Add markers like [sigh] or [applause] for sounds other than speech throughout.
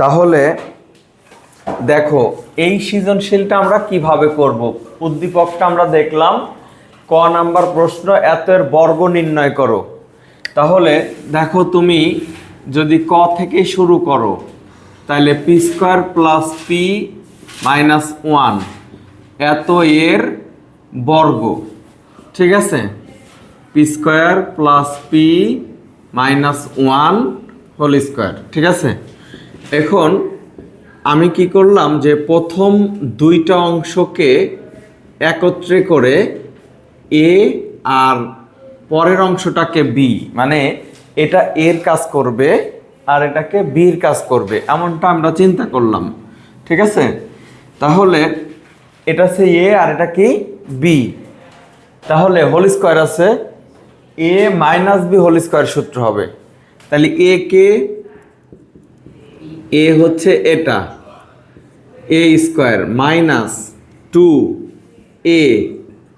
তাহলে দেখো, এই সৃজনশীলটা আমরা কীভাবে করব? উদ্দীপকটা আমরা দেখলাম, ক নাম্বার প্রশ্ন এত এর বর্গ নির্ণয় করো। তাহলে দেখো তুমি যদি ক থেকে শুরু করো, তাহলে P square plus P minus one, এত এর বর্গ, ঠিক আছে? P square plus P minus one whole square, ঠিক আছে? এখন আমি কি করলাম যে প্রথম দুইটা অংশকে একত্রে করে এ আর পরের অংশটাকে বি মানে এটা এর কাজ করবে আর এটাকে বির কাজ করবে, এমনটা আমরা চিন্তা করলাম, ঠিক আছে? তাহলে এটা হচ্ছে এ আর এটা কি? বি। তাহলে হোল স্কোয়ার আছে A minus B whole square সূত্র হবে। তাহলে এ কে? এ হচ্ছে এটা। A square minus two A.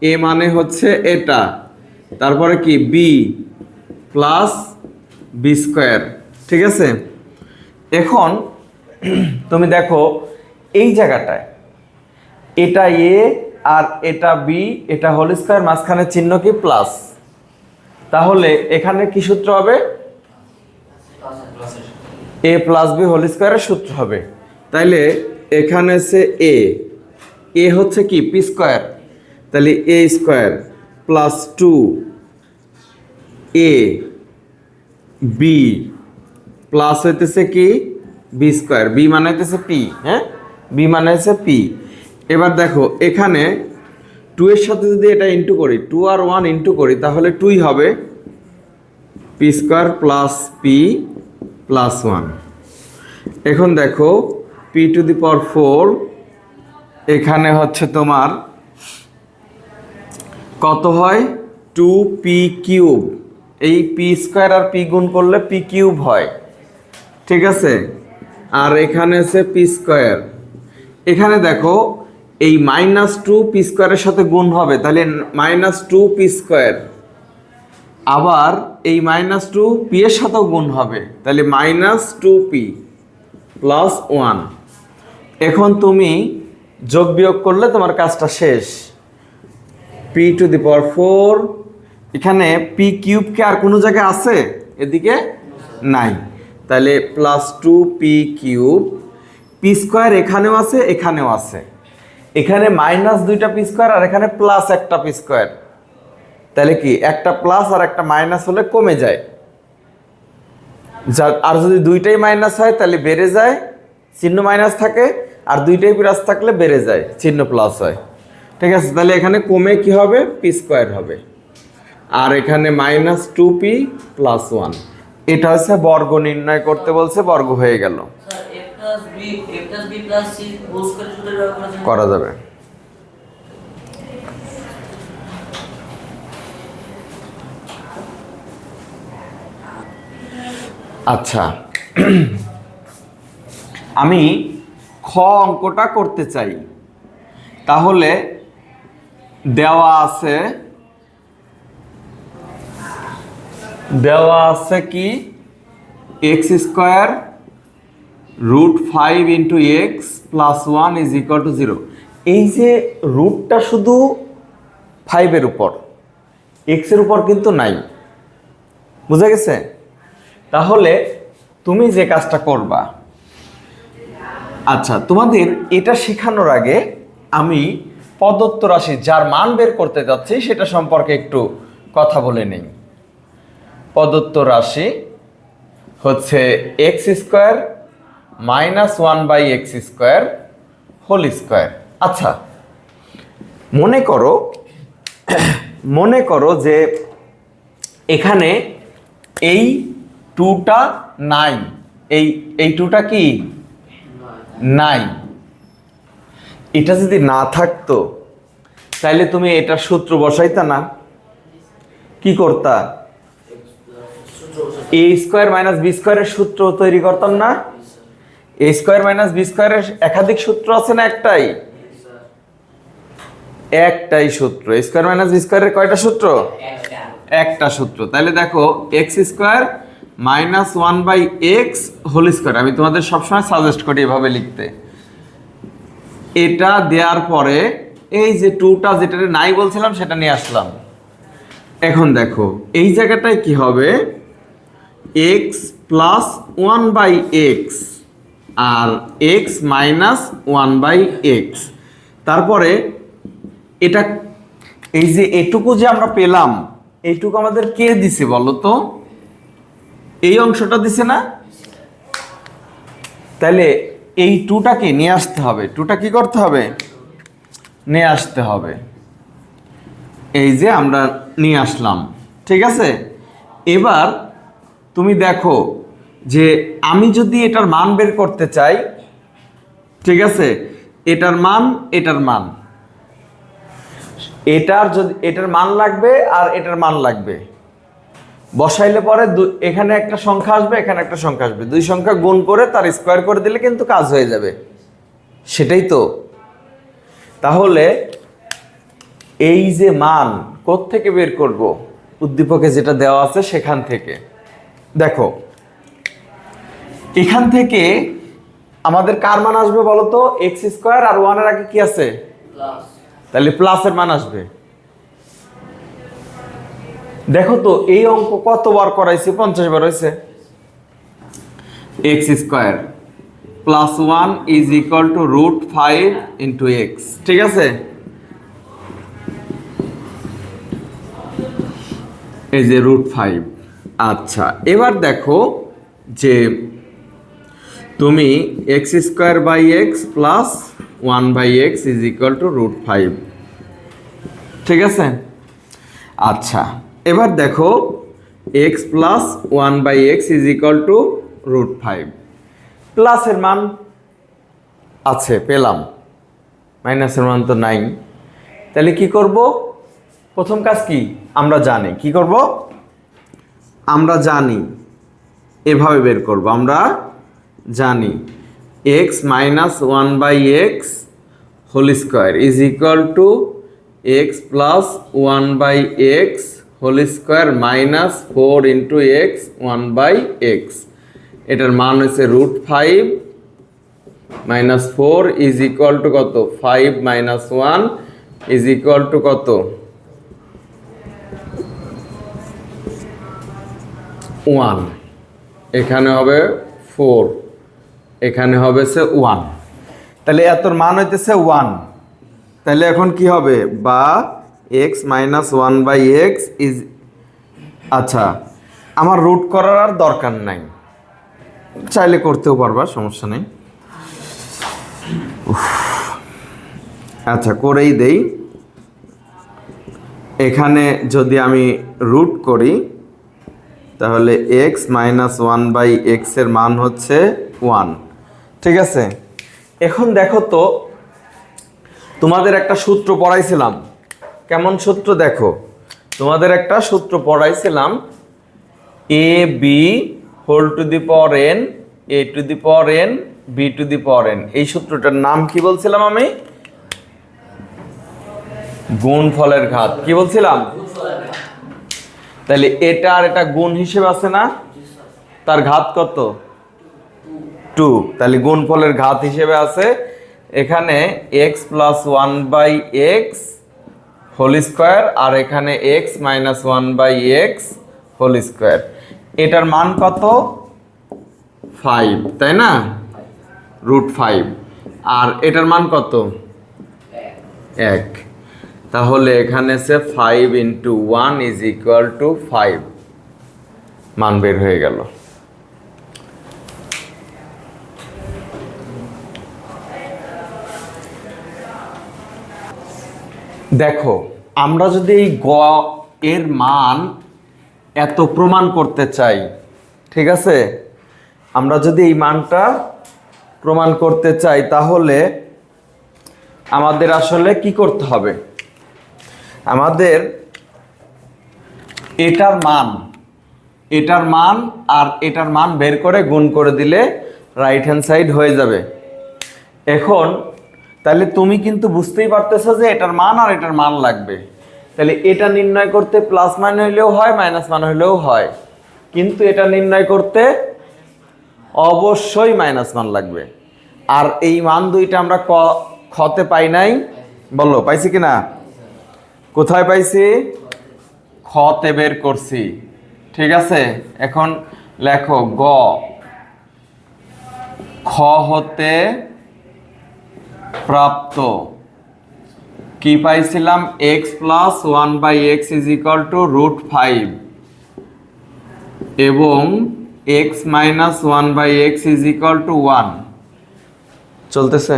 A মানে হচ্ছে এটা। তারপরে কি? B plus B square. ঠিক আছে? এখন তুমি দেখো, এই জায়গাটায় এটা এ আর এটা বি, এটা হোল স্কোয়ার মাঝখানে চিহ্ন কি? প্লাস। তাহলে এখানে কি সূত্র হবে? এ প্লাস বি হোল স্কোয়ারের সূত্র হবে। তাইলে এখানে সে এ এ হচ্ছে কি? পি স্কোয়ার তাহলে A square plus two A B plus হইতেছে কি? বি স্কোয়ার বি মানে হইতেছে পি হ্যাঁ? বি মানে হচ্ছে পি এবার দেখো, এখানে টু এর সাথে যদি এটা ইন্টু করি টু আর ওয়ান ইন্টু করি, তাহলে টুই হবে P square plus P plus one এখন দেখো P to the power four এখানে হচ্ছে তোমার কত হয়? টু পি কিউব এই পি স্কোয়ার আর পি গুণ করলে পি কিউব হয়। ঠিক আছে? আর এখানে আছে পি স্কোয়ার এখানে দেখো, এই মাইনাস টু পি স্কোয়ারের সাথে গুণ হবে, তাহলে মাইনাস টু পি স্কোয়ার আবার এই মাইনাস টু পি এর সাথেও গুণ হবে। তাহলে minus two P plus one এখন তুমি যোগ বিয়োগ করলে তোমার কাজটা শেষ। P to the power four এখানে পি কিউব কি আর কোনো জায়গায় আছে? এদিকে নাই। তাহলে plus two P cube P square এখানেও আছে এখানেও আছে। এখানে মাইনাস দুইটা পি স্কোয়ার আর এখানে প্লাস একটা পি স্কোয়ার তাহলে কি একটা প্লাস আর একটা মাইনাস হলে কমে যায়। যা আর যদি দুইটাই মাইনাস হয় তাহলে বেড়ে যায় চিহ্ন মাইনাস থাকে আর দুইটাই প্লাস থাকলে বেড়ে যায় চিহ্ন প্লাস হয়। ঠিক আছে তাহলে এখানে কমে কি হবে? পি স্কোয়ার হবে। আর এখানে minus two P plus one এটা হচ্ছে বর্গ নির্ণয় করতে বলছে বর্গ হয়ে গেল। করা a plus B a plus B plus C whole square সূত্র ব্যবহার করা যায় করা যাবে আচ্ছা। [clears throat] আমি খ অঙ্কটা করতে চাই। তাহলে দেওয়া আছে দেওয়া আছে কি? X square root five into X plus one is equal to zero এই যে রুটটা শুধু ফাইভের উপর এক্সের উপর কিন্তু নাই। বুঝা গেছে? তাহলে তুমি যে কাজটা করবা আচ্ছা তোমাদের এটা শেখানোর আগে আমি প্রদত্ত রাশি যার মান বের করতে যাচ্ছি সেটা সম্পর্কে একটু কথা বলে নেই। প্রদত্ত রাশি হচ্ছে X square minus one by X square whole square. আচ্ছা মনে করো মনে করো যে এখানে এই টুটা নাই এই এই টুটা কি? নাই এটা যদি না থাকতো তাহলে তুমি এটার সূত্র বসাইতা না। কি করতা? এ স্কোয়ার মাইনাস বি স্কোয়ারের সূত্র তৈরি করতাম না। এ স্কোয়ার মাইনাস বি স্কোয়ারের একাধিক সূত্র আছে না একটাই? একটাই সূত্র। স্কোয়ার মাইনাস বি স্কোয়ারের কয়টা সূত্র? একটা। সূত্র। তাহলে দেখো X square minus one by X whole square আমি তোমাদের সবসময় সাজেস্ট করি এভাবে লিখতে। এটা দেওয়ার পরে এই যে টুটা যেটা নাই বলছিলাম, সেটা নিয়ে আসলাম। এখন দেখো, এই জায়গাটায় কি হবে? X plus one by X R X minus one by X তারপরে এটা, এই যে এটুকু যে আমরা পেলাম, এইটুকু আমাদের কে দিছে বলো তো? এই অংশটা দিছে না? তাহলে এই টুটাকে নিয়ে আসতে হবে। টুটা কি করতে হবে? নিয়ে আসতে হবে। এই যে আমরা নিয়ে আসলাম। ঠিক আছে? এবার তুমি দেখো যে আমি যদি এটার মান বের করতে চাই, ঠিক আছে? এটার মান এটার মান। এটার যদি, এটার মান লাগবে আর এটার মান লাগবে। বসাইলে পরে এখানে একটা সংখ্যা আসবে এখানে একটা সংখ্যা আসবে। দুই সংখ্যা গুণ করে তার স্কোয়ার করে দিলে কিন্তু কাজ হয়ে যাবে। সেটাই তো। তাহলে এই যে মান থেকে বের করব? উদ্দীপকে যেটা দেওয়া আছে সেখান থেকে। দেখো এখান থেকে আমাদের কার মান আসবে বলো তো? এক্স স্কোয়ার আর ওয়ানের আগে কি আছে? প্লাস তাহলে প্লাসের মান আসবে। দেখো তো এই অঙ্ক কতবার করাইছে? পঞ্চাশ বার হয়েছে। X square plus one is equal to root five into X ঠিক আছে? এই যে রুট ফাইভ আচ্ছা এবার দেখো যে তুমি X square by X plus one by X is equal to root five ঠিক আছে? আচ্ছা এবার দেখো X plus one by X is equal to root five প্লাসের মান আছে, পেলাম। মাইনাসের মান তো নাই। তাহলে কি করব? প্রথম কাজ কি? আমরা জানি। কি করব? আমরা জানি। এভাবে বের করব। আমরা জানি। X minus one by X whole square is equal to X plus one by X whole square minus four into X one by X. এটার মান হচ্ছে root five minus four is equal to কত? Five minus one is equal to কত? One. এখানে হবে four. এখানে হবে সে one. তাহলে এতর মান হইতেছে ওয়ান। তাহলে এখন কি হবে? বা X minus one by X is আচ্ছা আমার রুট করার আর দরকার নাই। চাইলে করতেও পারবা, সমস্যা নেই। আচ্ছা করেই দেই। এখানে যদি আমি রুট করি, তাহলে এক্স মাইনাস ওয়ান বাই এক্সের মান হচ্ছে ওয়ান ঠিক আছে? এখন দেখো তো, তোমাদের একটা সূত্র পড়াইছিলাম। কেমন সূত্র দেখো? তোমাদের একটা সূত্র পড়াইছিলাম। A B whole to the power N A to the power N B to the power N এই সূত্রটার নাম কি বলছিলাম আমি? গুণ ফলের ঘাত। কি বলছিলাম? তাহলে এটা আর এটা গুণ হিসেবে আছে না? তার ঘাত কত? টু। তাহলে গুণফলের ঘাত হিসেবে আছে। এখানে X plus one by X whole square আর এখানে X minus one by X whole square. এটার মান কত? ফাইভ তাই না? রুট ফাইভ আর এটার মান কত? এক। তাহলে এখানে সে five into one is equal to five মান বের হয়ে গেল। দেখো, আমরা যদি এই গ এর মান এত প্রমাণ করতে চাই, ঠিক আছে? আমরা যদি এই মানটা প্রমাণ করতে চাই, তাহলে আমাদের আসলে কি করতে হবে? আমাদের এটার মান এটার মান আর এটার মান বের করে গুণ করে দিলে রাইট হ্যান্ড সাইড হয়ে যাবে। এখন তাহলে তুমি কিন্তু বুঝতেই পারতেছো যে এটার মান আর এটার মান লাগবে। তাহলে এটা নির্ণয় করতে প্লাস মান হইলেও হয় মাইনাস মান হইলেও হয়। কিন্তু এটা নির্ণয় করতে অবশ্যই মাইনাস মান লাগবে। আর এই মান দুইটা আমরা ক, খতে পাই নাই। বলো, পাইছি কি না কোথায় পাইছি? খতে বের করছি। ঠিক আছে? এখন লেখো গ। খ হতে প্রাপ্ত। কি পাইছিলাম? X plus one by X is equal to root five এবং X minus one by X is equal to one চলতেছে?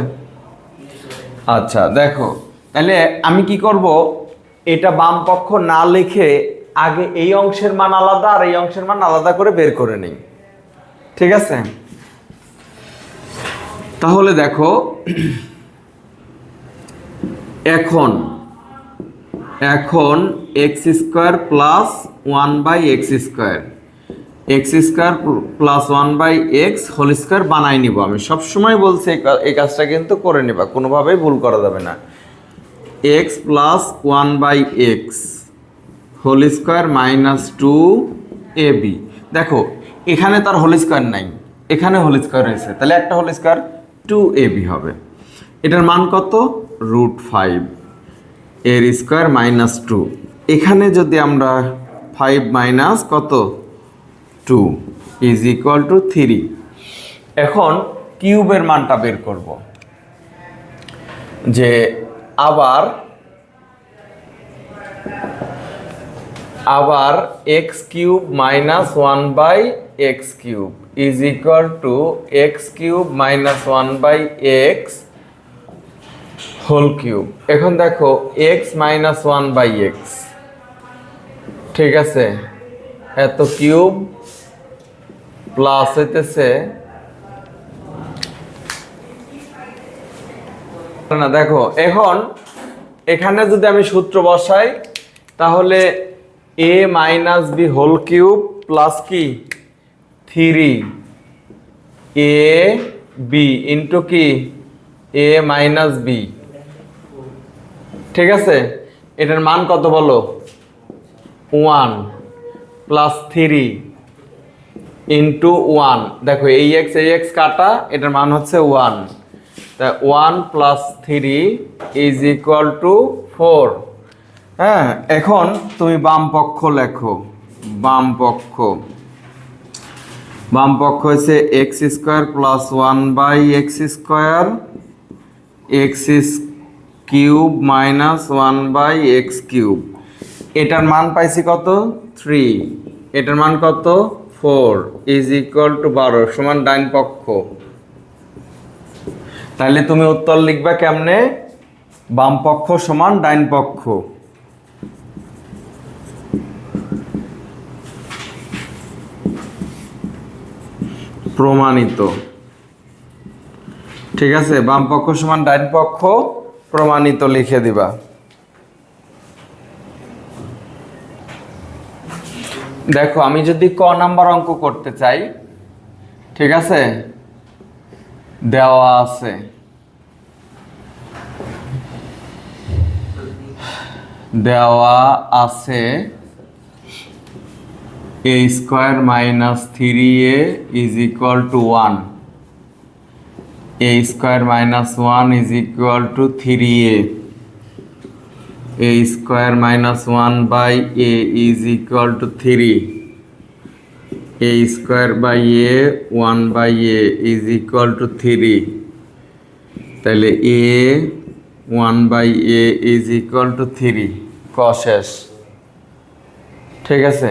আচ্ছা দেখো। তাহলে আমি কি করব? এটা বাম পক্ষ না লিখে আগে এই অংশের মান আলাদা আর এই অংশের মান আলাদা করে বের করে নিই। ঠিক আছে? তাহলে দেখো এখন এখন X square plus one by X square X square plus one by X whole square বানাই নিব আমি। সবসময় বলছি এই কাজটা কিন্তু করে নিবা, কোনোভাবেই ভুল করা যাবে না। X plus one by X whole square minus two A B দেখো, এখানে তার হোল স্কোয়ার নাই, এখানে হোল স্কোয়ার রয়েছে। তাহলে একটা whole square two a b হবে। এটার মান কত? রুট ফাইভ এর স্কোয়ার মাইনাস টু এখানে যদি আমরা ফাইভ মাইনাস কত? Two is equal to three এখন কিউবের মানটা বের করব। যে আবার আবার x cube minus one by x cube is equal to x cube minus one by x whole cube. এখন দেখো, x minus one by x. ঠিক আছে? এত কিউব প্লাস হইতেছে না, দেখো, এখন এখানে যদি আমি সূত্র বসাই, তাহলে a minus b whole cube plus কি? থ্রি। এ বি ইন্টু কি? A minus b. ঠিক আছে? এটার মান কত বলো? One plus three into one দেখো, এই এক্স এই এক্স কাটা, এটার মান হচ্ছে ওয়ান তা one plus three is equal to four হ্যাঁ এখন তুমি বাম পক্ষ লেখো। বাম পক্ষ। বাম পক্ষ হচ্ছে x square plus one by x square x cube minus one by x cube. এটার মান পাইছি কত? থ্রি। এটার মান কত? ফোর। ইজ ইকুয়াল টু বারো সমান ডাইন পক্ষ। তাহলে তুমি উত্তর লিখবা কেমনে? বাম পক্ষ সমান ডাইন পক্ষ। প্রমাণিত। ঠিক আছে? বাম পক্ষ সমান ডাইন পক্ষ। প্রমাণিত লিখে দিবা। দেখো, আমি যদি ক নাম্বার অঙ্ক করতে চাই, ঠিক আছে? দেওয়া আছে। দেওয়া আছে a square minus three a is equal to one a square minus one is equal to three a a square minus one by a is equal to three a square by a one by a is equal to three তাহলে a one by a is equal to three ক শেষ। ঠিক আছে?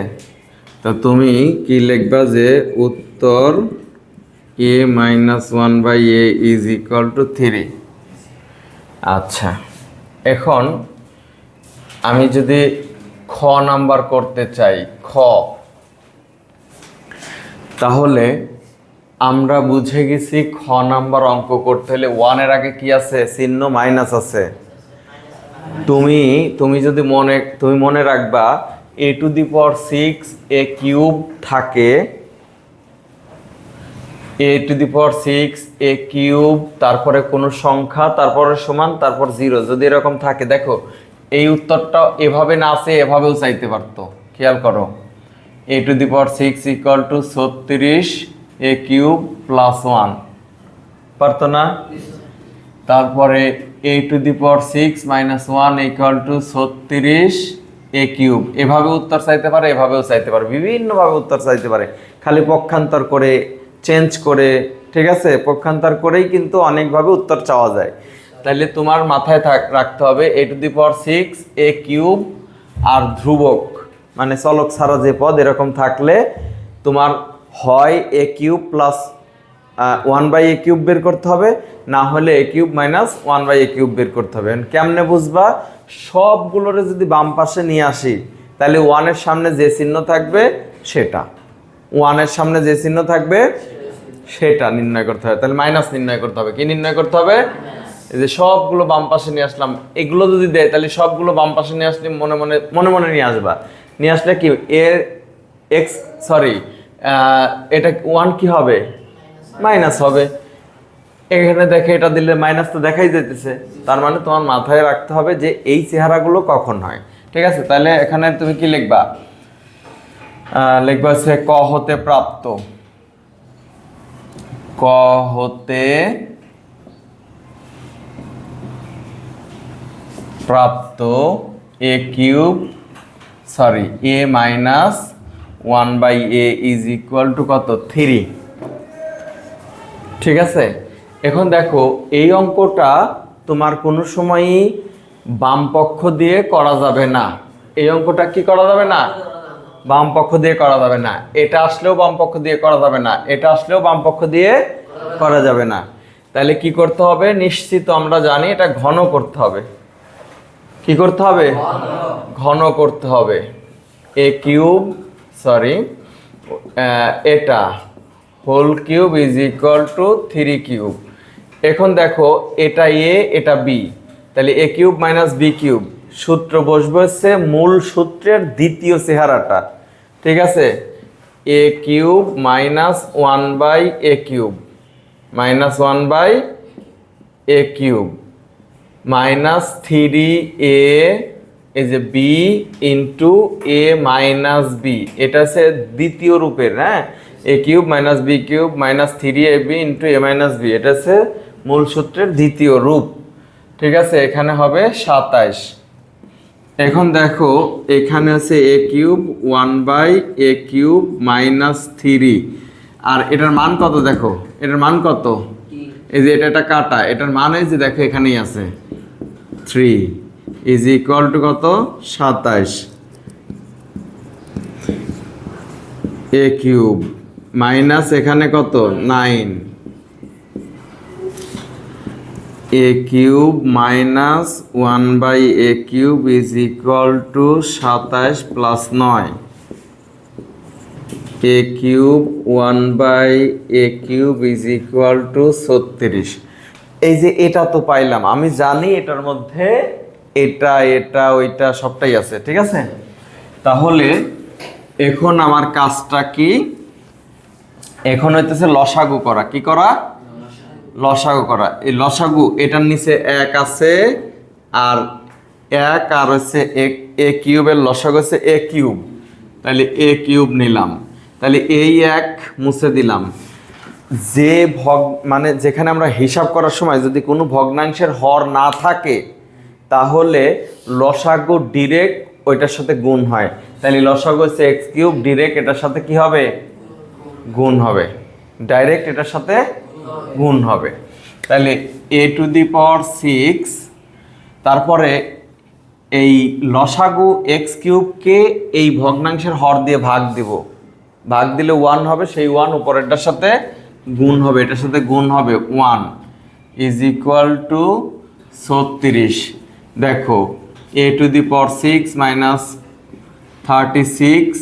তো তুমি কি লিখবা যে উত্তর a minus one by a is equal to three আচ্ছা এখন আমি যদি খ নাম্বার করতে চাই, খ। তাহলে আমরা বুঝে গেছি খ নাম্বার অঙ্ক করতে হলে ওয়ানের আগে কি আছে? চিহ্ন মাইনাস আছে। তুমি তুমি যদি মনে, তুমি মনে রাখবা a to the power six a cube থাকে a to the power six a cube তারপরে কোনো সংখ্যা, তারপরে সমান, তারপর জিরো যদি এরকম থাকে, দেখো, এই উত্তরটা এভাবে না আসে, এভাবেও চাইতে পারতো। খেয়াল করো। A to the power six equal to ছত্রিশ এ কিউব প্লাস ওয়ান পারতো না? তারপরে a to the power six minus one equal to ছত্রিশ এ কিউব এভাবে উত্তর চাইতে পারে, এভাবেও চাইতে পারে। বিভিন্নভাবে উত্তর চাইতে পারে। খালি পক্ষান্তর করে চেঞ্জ করে, ঠিক আছে? পক্ষান্তর করেই কিন্তু অনেকভাবে উত্তর চাওয়া যায়। তাহলে তোমার মাথায় থাক, রাখতে হবে a to the power six a cube আর ধ্রুবক। মানে চলক ছাড়া যে পদ এরকম থাকলে তোমার হয় a cube plus one by a cube বের করতে হবে। না হলে a cube minus one by a cube বের করতে হবে। কেমনে বুঝবা? সবগুলোরে যদি বাম পাশে নিয়ে আসি তাহলে ওয়ানের সামনে যে চিহ্ন থাকবে, সেটা। ওয়ানের সামনে যে চিহ্ন থাকবে, সেটা নির্ণয় করতে হবে। তাহলে মাইনাস নির্ণয় করতে হবে। কি নির্ণয় করতে হবে? এই যে সবগুলো বাম পাশে নিয়ে আসলাম, এগুলো যদি দেয়, তাহলে সবগুলো বাম পাশে নিয়ে আসলে মনে মনে মনে মনে নিয়ে আসবা। নিয়ে আসলে কি? এর এক্স সরি এটা ওয়ান কি হবে? মাইনাস হবে। এখানে দেখে এটা দিলে মাইনাস তো দেখাই যেতেছে তার মানে তোমার মাথায় রাখতে হবে যে এই চেহারাগুলো কখন হয়। ঠিক আছে? তাহলে এখানে তুমি কি লিখবা? লিখবা হচ্ছে ক হতে প্রাপ্ত। ক হতে প্রাপ্ত a cube sorry a minus one by a is equal to কত? থ্রি ঠিক আছে? এখন দেখো, এই অঙ্কটা তোমার কোনো সময়ই বাম পক্ষ দিয়ে করা যাবে না। এই অঙ্কটা কি করা যাবে না? বাম পক্ষ দিয়ে করা যাবে না। এটা আসলেও বাম পক্ষ দিয়ে করা যাবে না, এটা আসলেও বাম পক্ষ দিয়ে করা যাবে না। তাহলে কি করতে হবে? নিশ্চিত আমরা জানি এটা ঘন করতে হবে। কি করতে হবে? ঘন করতে হবে। এ কিউব, সরি এটা, whole cube is equal to three cube. এখন দেখো, এটা এ, এটা বি। তাহলে a cube minus b cube. সূত্র বসবে হচ্ছে মূল সূত্রের দ্বিতীয় চেহারাটা। ঠিক আছে? A cube minus one by a cube minus one by a cube minus three a এই যে b into a minus b এটা হচ্ছে দ্বিতীয় রূপের হ্যাঁ? A cube minus b cube minus three a b into a minus b এটা হচ্ছে মূল সূত্রের দ্বিতীয় রূপ। ঠিক আছে? এখানে হবে সাতাইশ। এখন দেখো এখানে আছে a cube one by a cube minus three আর এটার মান কত দেখো? এটার মান কত? এই যে এটা একটা কাটা এটার মান এই যে দেখো এখানেই আছে। থ্রি ইজ ইকুয়াল টু কত? সাতাইশ। এ কিউব মাইনাস এখানে কত? Nine a cube minus one by a cube is equal to সাতাইশ প্লাস নয় a cube one by a cube is equal to ছত্রিশ। এই যে এটা তো পাইলাম। আমি জানি এটার মধ্যে এটা এটা, ওইটা সবটাই আছে, ঠিক আছে? তাহলে এখন আমার কাজটা কি? এখন হইতেছে লসাগু করা। কি করা? লসাগু করা। এই লসাগু, এটার নিচে এক আছে আর এক আর হচ্ছে এক, এ কিউবের লসাগু হচ্ছে এ কিউব। তাহলে এ কিউব নিলাম। তাহলে এই এক মুছে দিলাম। যে ভগ মানে যেখানে আমরা হিসাব করার সময় যদি কোনো ভগ্নাংশের হর না থাকে, তাহলে লসাগু ডিরেক্ট ওইটার সাথে গুণ হয়। তাহলে লসাগু হচ্ছে এক্স কিউব, ডিরেক্ট এটার সাথে কি হবে? গুণ হবে। ডাইরেক্ট এটার সাথে গুণ হবে। তাহলে এ টু দি পাওয়ার সিক্স তারপরে এই লসাগু এক্স কিউবকে এই ভগ্নাংশের হর দিয়ে ভাগ দিব। ভাগ দিলে ওয়ান হবে, সেই ওয়ান উপরেরটার সাথে গুণ হবে, এটার সাথে গুণ হবে ওয়ান ইজ ইকুয়াল টু ছত্রিশ। দেখো a to the power six minus thirty six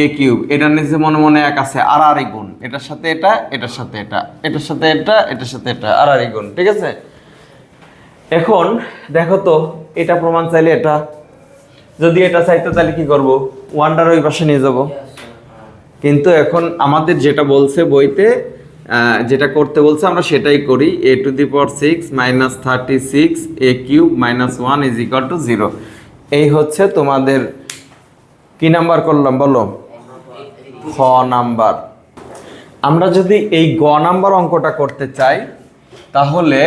a cube এটার নিচে মনে মনে এক আছে, আর আর গুণ। এটার সাথে এটা, এটার সাথে এটা, এটার সাথে এটা, এটার সাথে এটা, আর আর গুণ ঠিক আছে? এখন দেখো তো, এটা প্রমাণ চাইলে এটা, যদি এটা চাইতো তাহলে কি করব? ওয়ানডার ওই পাশে নিয়ে যাব। কিন্তু এখন আমাদের যেটা বলছে বইতে যেটা করতে বলছে আমরা সেটাই করি। A to the power six minus thirty six a cube minus one is equal to zero এই হচ্ছে তোমাদের, কি নাম্বার করলাম বলো? খ নাম্বার। আমরা যদি এই গ নাম্বার অঙ্কটা করতে চাই, তাহলে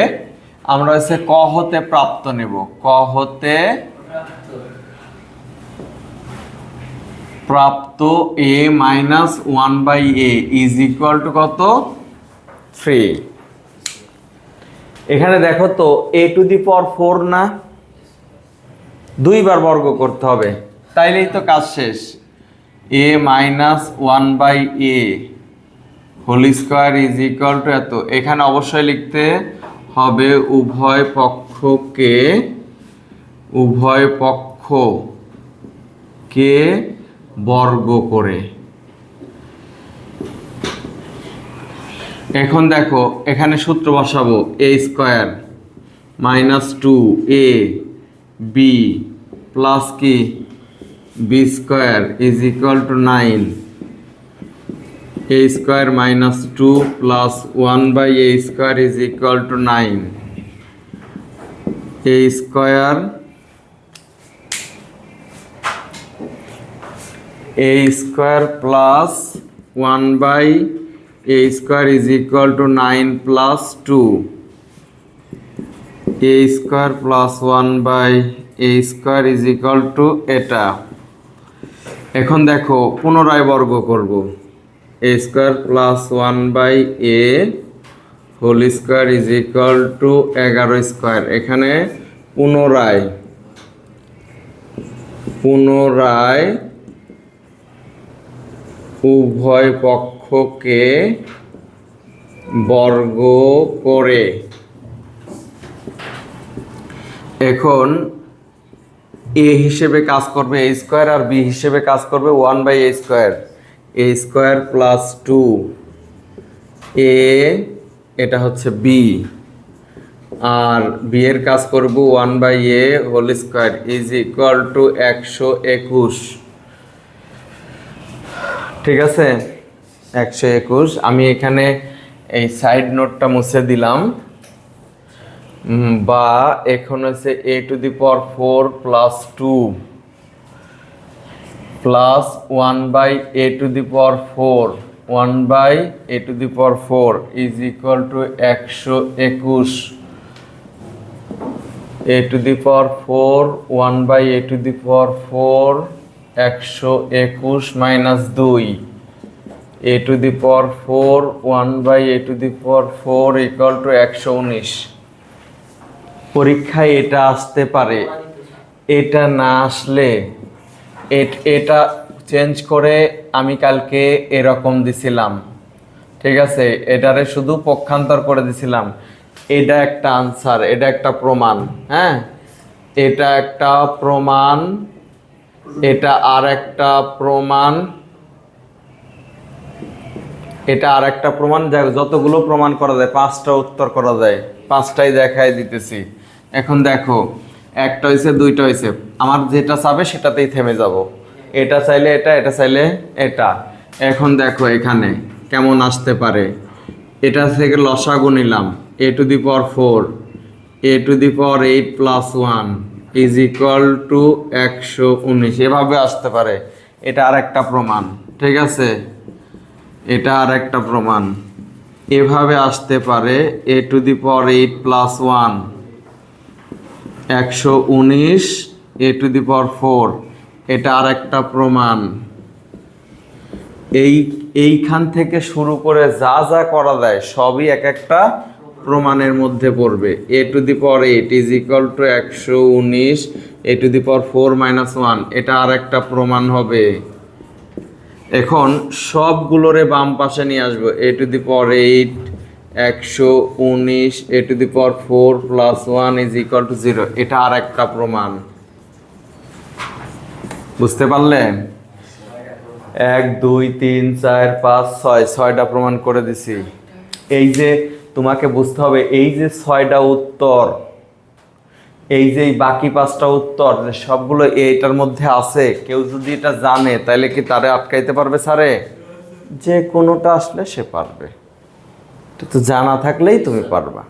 আমরা হচ্ছে ক হতে প্রাপ্ত নেব। ক হতে প্রাপ্ত a minus one by a is equal to কত? থ্রি এখানে দেখো তো এ টু দি পর ফোর না? দুইবার বর্গ করতে হবে। তাইলেই তো কাজ শেষ। A minus one by a whole square is equal to এত। এখানে অবশ্যই লিখতে হবে উভয় পক্ষকে উভয় পক্ষকে বর্গ করে। এখন দেখো, এখানে সূত্র বসাবো a square minus two a b plus কি? B square is equal to nine. A square minus two plus one by a square is equal to nine a square a square plus one by a square is equal to nine plus two a square plus one by a square is equal to এটা এখন দেখো, পুনরায় বর্গ করব। A square plus one by a whole square is equal to এগারো square. এখানে পুনরায় পুনরায় উভয় পক্ষকে বর্গ করে। এখন এ হিসেবে কাজ করবে এ স্কোয়ার আর বি হিসেবে কাজ করবে one by a square. A square plus two a এটা হচ্ছে বি আর বি এর কাজ করব one by a whole square is equal to একশো একুশ। ঠিক আছে? একশো একুশ। আমি এখানে এই সাইড নোটটা মুছে দিলাম। বা এখন হচ্ছে a to the power four plus two plus one by a to the power four one by a to the power four is equal to একশো একুশ। A to the power four one by a to the power four একশো একুশ minus দুই। A to the power four one by a to the power four equal to একশো উনিশ। পরীক্ষায় এটা আসতে পারে। এটা না আসলে এট- চেঞ্জ করে আমি কালকে এরকম দিছিলাম। ঠিক আছে? এটারে শুধু পক্ষান্তর করে দিছিলাম। এটা একটা আনসার এটা একটা প্রমাণ হ্যাঁ? এটা একটা প্রমাণ, এটা আর একটা প্রমাণ, এটা আর একটা প্রমাণ যতগুলো প্রমাণ করা যায়, পাঁচটা উত্তর করা যায়, পাঁচটাই দেখাই দিতেছি। এখন দেখো একটা হয়েছে দুইটা হয়েছে আমার যেটা চাবে সেটাতেই থেমে যাব। এটা চাইলে এটা এটা চাইলে এটা। এখন দেখো এখানে কেমন আসতে পারে। এটা থেকে লসাগু নিলাম। A to the power four a to the power eight plus one is equal to একশো উনিশ। এভাবে আসতে পারে। এটা আর একটা প্রমাণ, ঠিক আছে? এটা আর একটা প্রমাণ। এভাবে আসতে পারে a to the power eight plus one একশো উনিশ, a to the power four. এটা আর একটা প্রমাণ। এই, এইখান থেকে শুরু করে যা যা করা যায়, সবই এক একটা প্রমাণের মধ্যে পড়বে। A to the power eight is equal to একশো উনিশ, a to the power four minus one. এটা আর একটা প্রমাণ হবে। এখন সবগুলোরে বাম পাশে নিয়ে আসব। এ টু দি পাওয়ার এইট একশো উনিশ a to the power four plus one is equal to zero এটা আর একটা প্রমাণ। বুঝতে পারলেন এক, দুই, তিন, চার, পাঁচ, ছয়। ছয়টা প্রমাণ করে দিছি। এই যে তোমাকে বুঝতে হবে, এই যে ছয়টা উত্তর, এই যে বাকি পাঁচটা উত্তর, যে সবগুলো এইটার মধ্যে আছে, কেউ যদি এটা জানে, তাহলে কি তারে আটকাইতে পারবে স্যারে? যে কোনোটা আসলে সে পারবে। তো জানা থাকলেই তুমি পারবা।